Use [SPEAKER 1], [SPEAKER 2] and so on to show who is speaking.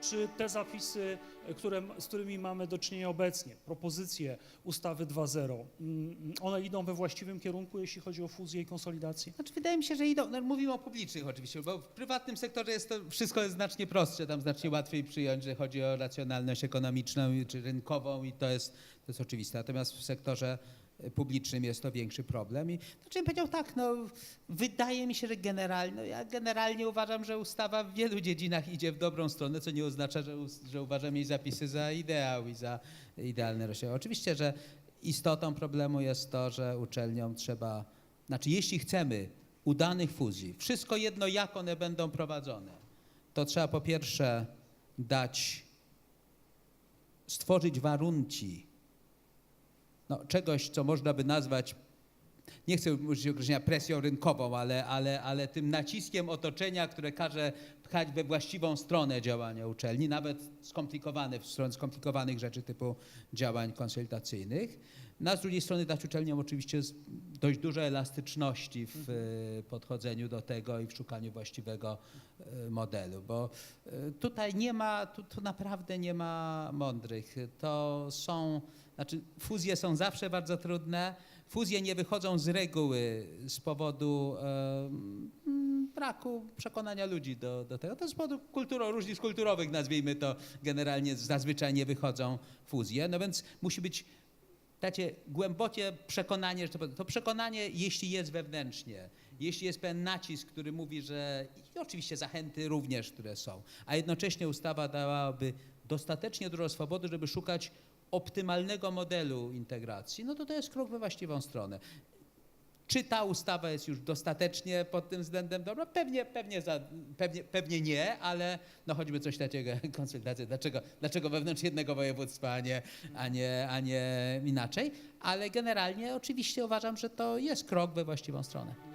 [SPEAKER 1] czy te zapisy, e, które, z którymi mamy do czynienia obecnie, propozycje ustawy 2.0, mm, one idą we właściwym kierunku, jeśli chodzi o fuzję i konsolidację?
[SPEAKER 2] Znaczy, wydaje mi się, że idą, no, mówimy o publicznych oczywiście, bo w prywatnym sektorze jest to wszystko jest znacznie prostsze, tam znacznie łatwiej przyjąć, że chodzi o racjonalność ekonomiczną czy rynkową i to jest, to jest oczywiste. Natomiast w sektorze publicznym jest to większy problem. I znaczy bym powiedział tak, no, wydaje mi się, że generalnie, no, ja generalnie uważam, że ustawa w wielu dziedzinach idzie w dobrą stronę, co nie oznacza, że, że uważam jej zapisy za ideał i za idealne rozwiązanie. Oczywiście, że istotą problemu jest to, że uczelniom trzeba, znaczy jeśli chcemy udanych fuzji, wszystko jedno jak one będą prowadzone, to trzeba po pierwsze dać, stworzyć warunki no, czegoś, co można by nazwać, nie chcę użyć określenia presją rynkową, ale, ale, ale tym naciskiem otoczenia, które każe pchać we właściwą stronę działania uczelni, nawet skomplikowane, w stronę skomplikowanych rzeczy typu działań konsultacyjnych. No, a z drugiej strony dać uczelniom oczywiście dość dużo elastyczności w e, podchodzeniu do tego i w szukaniu właściwego e, modelu, bo e, tutaj nie ma, tu, tu naprawdę nie ma mądrych. To są, znaczy fuzje są zawsze bardzo trudne. Fuzje nie wychodzą z reguły z powodu braku przekonania ludzi do, do tego. To z powodu kulturo, różnic kulturowych, nazwijmy to, generalnie zazwyczaj nie wychodzą fuzje. No więc musi być Dacie głębokie przekonanie, że to, to przekonanie, jeśli jest wewnętrznie, jeśli jest pewien nacisk, który mówi, że i oczywiście zachęty również, które są, a jednocześnie ustawa dałaby dostatecznie dużo swobody, żeby szukać optymalnego modelu integracji, no to to jest krok we właściwą stronę. Czy ta ustawa jest już dostatecznie pod tym względem dobra? Pewnie, pewnie, za, pewnie, pewnie nie, ale no choćby coś takiego, konsultacje, dlaczego, dlaczego wewnątrz jednego województwa, a nie, a, nie, a nie inaczej. Ale generalnie oczywiście uważam, że to jest krok we właściwą stronę.